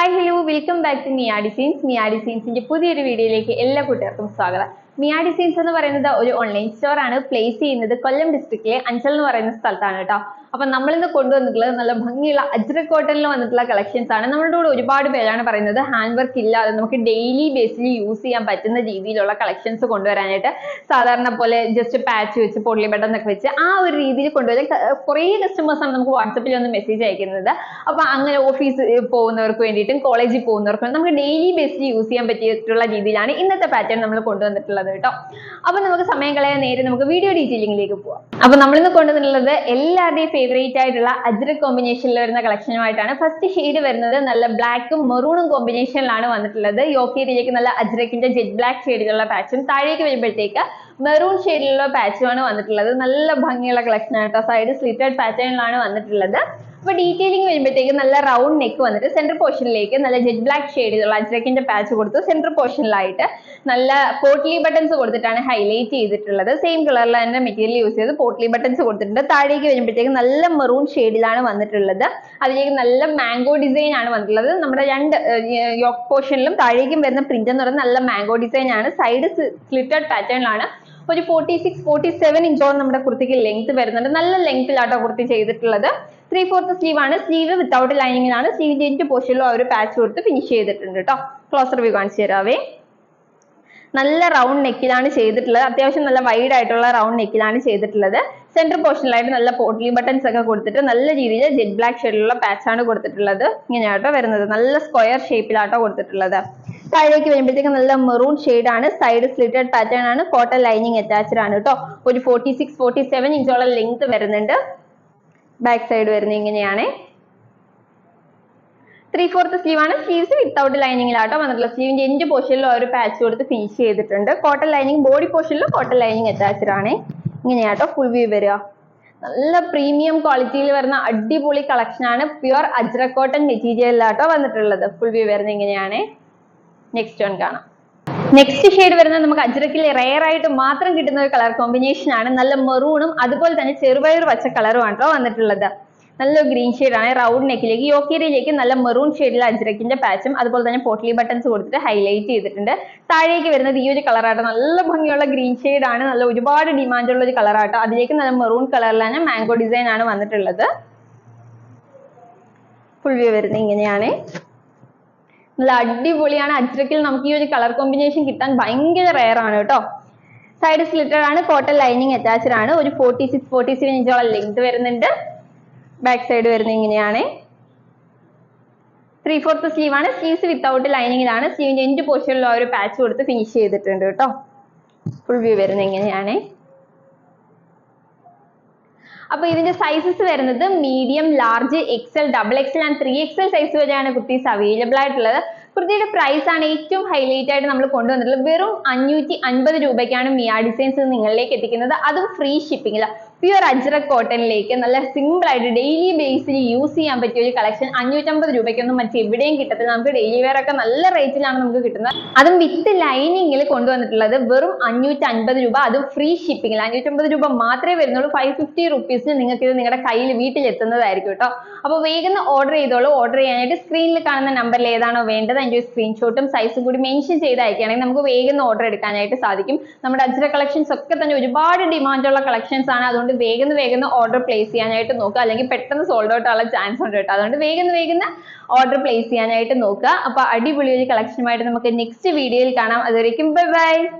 Hi hello welcome back to Mia designs Mia ഡിസൈൻസിന്റെ പുതിയൊരു വീഡിയോയിലേക്ക് എല്ലാ കൂട്ടുകാർക്കും സ്വാഗതം. മിയാ ഡിസൈൻസ് എന്ന് പറയുന്നത് ഒരു ഓൺലൈൻ സ്റ്റോർ ആണ്. പ്ലേസ് ചെയ്യുന്നത് കൊല്ലം ഡിസ്ട്രിക്റ്റിലെ അഞ്ചൽ എന്ന് പറയുന്ന സ്ഥലത്താണ് കേട്ടോ. അപ്പൊ നമ്മളിന്ന് കൊണ്ടുവന്നിട്ടുള്ളത് നല്ല ഭംഗിയുള്ള അജ്രക് കോട്ടണിൽ വന്നിട്ടുള്ള കളക്ഷൻസ് ആണ്. നമ്മളുടെ കൂടെ ഒരുപാട് പേരാണ് പറയുന്നത് ഹാൻഡ് വർക്ക് ഇല്ലാതെ നമുക്ക് ഡെയിലി ബേസിൽ യൂസ് ചെയ്യാൻ പറ്റുന്ന രീതിയിലുള്ള കളക്ഷൻസ് കൊണ്ടുവരാനായിട്ട്. സാധാരണ പോലെ ജസ്റ്റ് പാച്ച് വെച്ച് പൊള്ളി ബട്ടൺ വെച്ച് ആ ഒരു രീതിയിൽ കൊണ്ടുവരാൻ കുറെ ആണ് നമുക്ക് വാട്സപ്പിൽ ഒന്ന് മെസ്സേജ് അയക്കുന്നത്. അപ്പൊ അങ്ങനെ ഓഫീസ് പോകുന്നവർക്ക് വേണ്ടിയിട്ടും കോളേജിൽ പോകുന്നവർക്ക് നമുക്ക് ഡെയിലി ബേസിൽ യൂസ് ചെയ്യാൻ പറ്റിയിട്ടുള്ള രീതിയിലാണ് ഇന്നത്തെ പാറ്റേൺ നമ്മൾ കൊണ്ടുവന്നിട്ടുള്ളത്. കേട്ടോ. അപ്പൊ നമുക്ക് സമയം കളയാൻ നേരെ നമുക്ക് വീഡിയോ ഡീറ്റെയിലിംഗിലേക്ക് പോവാം. അപ്പൊ നമ്മളിന്ന് കൊണ്ടുവന്നിട്ടുള്ളത് എല്ലാവരുടെയും ഫേവറേറ്റ് ആയിട്ടുള്ള അജ്രക് കോമ്പിനേഷനിൽ വരുന്ന കളക്ഷനുമായിട്ടാണ് ഫസ്റ്റ് ഷെയ്ഡ് വരുന്നത് നല്ല ബ്ലാക്കും മെറൂണും കോമ്പിനേഷനിലാണ് വന്നിട്ടുള്ളത്. യോക്കേരിയിലേക്ക് നല്ല അജ്രക്കിന്റെ ജെറ്റ് ബ്ലാക്ക് ഷെയ്ഡിലുള്ള പാച്ചും താഴേക്ക് വരുമ്പോഴത്തേക്ക് മെറൂൺ ഷെയ്ഡിലുള്ള പാച്ചുമാണ് വന്നിട്ടുള്ളത്. നല്ല ഭംഗിയുള്ള കളക്ഷൻ കേട്ടോ. സൈഡ് സ്ലിറ്റഡ് പാറ്റേണിലാണ് വന്നിട്ടുള്ളത്. അപ്പൊ ഡീറ്റെയിലിംഗ് വരുമ്പോഴത്തേക്ക് നല്ല റൗണ്ട് നെക്ക് വന്നിട്ട് സെന്റർ പോർഷനിലേക്ക് നല്ല ജെറ്റ് ബ്ലാക്ക് ഷെയ്ഡിലുള്ള അജ്രക്കിന്റെ പാച്ച് കൊടുത്തു. സെന്റർ പോർഷനിലായിട്ട് നല്ല പോട്ട്ലി ബട്ടൺസ് കൊടുത്തിട്ടാണ് ഹൈലൈറ്റ് ചെയ്തിട്ടുള്ളത്. സെയിം കളറിൽ തന്നെ മെറ്റീരിയൽ യൂസ് ചെയ്ത് പോട്ട്ലി ബട്ടൺസ് കൊടുത്തിട്ടുണ്ട്. താഴേക്ക് വരുമ്പോഴത്തേക്ക് നല്ല മെറൂൺ ഷെയ്ഡിലാണ് വന്നിട്ടുള്ളത്. അതിലേക്ക് നല്ല മാംഗോ ഡിസൈൻ ആണ് വന്നിട്ടുള്ളത്. നമ്മുടെ രണ്ട് യോക്ക് പോർഷനിലും താഴേക്കും വരുന്ന പ്രിന്റ് എന്ന് പറയുന്നത് നല്ല മാംഗോ ഡിസൈൻ ആണ്. സൈഡ് സ്ലിറ്റഡ് പാറ്റേണിലാണ് ഒരു ഫോർട്ടി സിക്സ് ഫോർട്ടി സെവൻ ഇഞ്ചോളം നമ്മുടെ കുർത്തിക്ക് ലെങ്ത് വരുന്നുണ്ട്. നല്ല ലെങ്ത്തിലാട്ടോ കുർത്തി ചെയ്തിട്ടുള്ളത്. ത്രീ ഫോർത്ത് സ്ലീവ് ആണ്. സ്ലീവ് വിത്തൗട്ട് ലൈനിങ്ങിലാണ് സ്ലീവിന്റെ എൻഡ് പോർഷനിലും അവർ പാച്ച് കൊടുത്ത് ഫിനിഷ് ചെയ്തിട്ടുണ്ട് കേട്ടോ ക്ലോസർ വ്യൂ കാണിച്ചു തരാവേ. നല്ല റൗണ്ട് നെക്കിലാണ് ചെയ്തിട്ടുള്ളത്. അത്യാവശ്യം നല്ല വൈഡ് ആയിട്ടുള്ള റൗണ്ട് നെക്കിലാണ് ചെയ്തിട്ടുള്ളത്. സെന്റർ പോർഷനിലായിട്ട് നല്ല പോട്ട്ലി ബട്ടൺസ് ഒക്കെ കൊടുത്തിട്ട് നല്ല രീതിയിൽ ജെറ്റ് ബ്ലാക്ക് ഷെയ്ഡിലുള്ള പാച്ച് ആണ് കൊടുത്തിട്ടുള്ളത്. ഇങ്ങനെയാട്ടോ വരുന്നത്. നല്ല സ്ക്വയർ ഷേപ്പിലാട്ടോ കൊടുത്തിട്ടുള്ളത്. താഴേക്ക് വരുമ്പോഴത്തേക്ക് നല്ല മെറൂൺ ആണ്. സൈഡ് സ്ലിറ്റഡ് പാറ്റേൺ ആണ്. കോട്ടൺ ലൈനിങ് അറ്റാച്ച്ഡ് ആണ് കേട്ടോ ഒരു ഫോർട്ടി സിക്സ് ഫോർട്ടി സെവൻ ഇഞ്ചോളം ലെങ്ത് വരുന്നുണ്ട്. ബാക്ക് സൈഡ് വരുന്നത് ഇങ്ങനെയാണ്. ത്രീ ഫോർത്ത് സ്ലീവ് ആണ്. സ്ലീവ്സ് വിത്തൗട്ട് ലൈനിങ്ങിലാട്ടോ വന്നിട്ടുള്ളത് സ്ലീവിന്റെ എൻഡ് പോർഷനിൽ ഒരു പാച്ച് കൊടുത്ത് ഫിനിഷ് ചെയ്തിട്ടുണ്ട്. കോട്ടൺ ലൈനിങ് ബോഡി പോർഷനിൽ കോട്ടൺ ലൈനിങ് അറ്റാച്ച്ഡ് ആണ്. ഇങ്ങനെയാട്ടോ ഫുൾ വ്യൂ വരിക. നല്ല പ്രീമിയം ക്വാളിറ്റിയിൽ വരുന്ന അടിപൊളി കളക്ഷൻ ആണ് പ്യുവർ അജ്രക്കോട്ടൺ മെറ്റീരിയലിലാട്ടോ വന്നിട്ടുള്ളത്. ഫുൾ വ്യൂ വരുന്നത് ഇങ്ങനെയാണ്. നെക്സ്റ്റ് വൺ കാണാം. നെക്സ്റ്റ് ഷെയ്ഡ് വരുന്നത് നമുക്ക് അജ്രക്കിൽ റെയർ ആയിട്ട് മാത്രം കിട്ടുന്ന ഒരു കളർ കോമ്പിനേഷൻ ആണ്. നല്ല മെറൂണും അതുപോലെ തന്നെ ചെറുപയർ പച്ച കളറും ആണ് വന്നിട്ടുള്ളത്. നല്ല ഗ്രീൻ ആണ്. റൗണ്ട് നെക്കിലേക്ക് യോക്കേരിയിലേക്ക് നല്ല മെറൂൺ ഷെയ്ഡിൽ അജ്രക്കിന്റെ പാച്ചും അതുപോലെ തന്നെ പോട്ട്ലി ബട്ടൺസ് കൊടുത്തിട്ട് ഹൈലൈറ്റ് ചെയ്തിട്ടുണ്ട്. താഴേക്ക് വരുന്നത് ഈ ഒരു കളറാട്ടോ നല്ല ഭംഗിയുള്ള ഗ്രീൻ ആണ്. നല്ല ഒരുപാട് ഡിമാൻഡുള്ള ഒരു കളറാട്ടോ അതിലേക്ക് നല്ല മെറൂൺ കളറിലാണ് മാംഗോ ഡിസൈൻ ആണ് വന്നിട്ടുള്ളത്. ഫുൾ വ്യൂ വരുന്നത് ഇങ്ങനെയാണ്. നല്ല അടിപൊളിയാണ്. അജ്രക്കിൽ നമുക്ക് ഈ ഒരു കളർ കോമ്പിനേഷൻ കിട്ടാൻ ഭയങ്കര റെയർ ആണ് കേട്ടോ. സൈഡ് സ്ലിറ്റഡ് ആണ് കോട്ടൺ ലൈനിങ് അറ്റാച്ച്ഡ് ആണ്. ഒരു ഫോർട്ടി സിക്സ് ഫോർട്ടി സെവൻ ഇഞ്ചോളം ലെങ്ത് വരുന്നുണ്ട്. ബാക്ക് സൈഡ് വരുന്നത് ഇങ്ങനെയാണ്. ത്രീ ഫോർത്ത് സ്ലീവ് ആണ്. സ്ലീവ്സ് വിത്തൗട്ട് ലൈനിങ്ങിലാണ് സ്ലീവിന്റെ എൻഡ് പോർഷനിൽ ആ ഒരു പാച്ച് കൊടുത്ത് ഫിനിഷ് ചെയ്തിട്ടുണ്ട് കേട്ടോ. ഫുൾ വ്യൂ വരുന്നത് ഇങ്ങനെയാണ്. അപ്പൊ ഇതിന്റെ സൈസസ് വരുന്നത് medium large XL double XL and three XL size വരെയാണ് കുട്ടീസ് അവൈലബിൾ ആയിട്ടുള്ളത്. കുർത്തിയുടെ പ്രൈസ് ആണ് ഏറ്റവും ഹൈലൈറ്റ് ആയിട്ട് നമ്മൾ കൊണ്ടുവന്നിട്ടുള്ളത്. വെറും അഞ്ഞൂറ്റി അൻപത് രൂപയ്ക്കാണ് മിയ ഡിസൈൻസ് നിങ്ങളിലേക്ക് എത്തിക്കുന്നത്. അതും ഫ്രീ ഷിപ്പിംഗിൽ പ്യുവർ അജ്രക് കോട്ടണിലേക്ക് നല്ല സിമ്പിൾ ആയിട്ട് ഡെയിലി ബേസിൽ യൂസ് ചെയ്യാൻ പറ്റിയ ഒരു കളക്ഷൻ അഞ്ഞൂറ്റമ്പത് രൂപയ്ക്കൊന്നും മറ്റെവിടെയും കിട്ടത്തില്ല. നമുക്ക് ഡെയിലി വെയർ ഒക്കെ നല്ല റേറ്റിലാണ് നമുക്ക് കിട്ടുന്നത്. അതും വിത്ത് ലൈനിങ്ങിൽ കൊണ്ടുവന്നിട്ടുള്ളത് വെറും അഞ്ഞൂറ്റി അൻപത് രൂപ. അതും ഫ്രീ ഷിപ്പിംഗിൽ അഞ്ഞൂറ്റമ്പത് രൂപ മാത്രമേ വരുന്നുള്ളൂ. ഫൈവ് ഫിഫ്റ്റി റുപ്പീസിന് നിങ്ങൾക്ക് ഇത് നിങ്ങളുടെ കയ്യിൽ വീട്ടിൽ എത്തുന്നതായിരിക്കും കേട്ടോ അപ്പോൾ വേഗം ഓർഡർ ചെയ്തോളൂ. ഓർഡർ ചെയ്യാനായിട്ട് സ്ക്രീനിൽ കാണുന്ന നമ്പറിൽ ഏതാണോ വേണ്ടത് അതിന്റെ സ്ക്രീൻഷോട്ടും സൈസും കൂടി മെൻഷൻ ചെയ്ത് അയക്കുകയാണെങ്കിൽ നമുക്ക് വേഗം ഓർഡർ എടുക്കാനായിട്ട് സാധിക്കും. നമ്മുടെ അജ്ര കളക്ഷൻസ് ഒക്കെ തന്നെ ഒരുപാട് ഡിമാൻഡുള്ള കളക്ഷൻസ് ആണ്. അതുകൊണ്ട് വേഗം വേഗം ഓർഡർ പ്ലേസ് ചെയ്യാനായിട്ട് നോക്കുക. അല്ലെങ്കിൽ പെട്ടെന്ന് സോൾഡ് ഔട്ട് ആവാൻ ചാൻസ് ഉണ്ട് കേട്ടോ. അതുകൊണ്ട് വേഗം വേഗം ഓർഡർ പ്ലേസ് ചെയ്യാനായിട്ട് നോക്കുക. അപ്പൊ അടിപൊളി ഒരു കളക്ഷനുമായിട്ട് നമുക്ക് നെക്സ്റ്റ് വീഡിയോയിൽ കാണാം. അതുവരേക്കും ബൈ ബൈ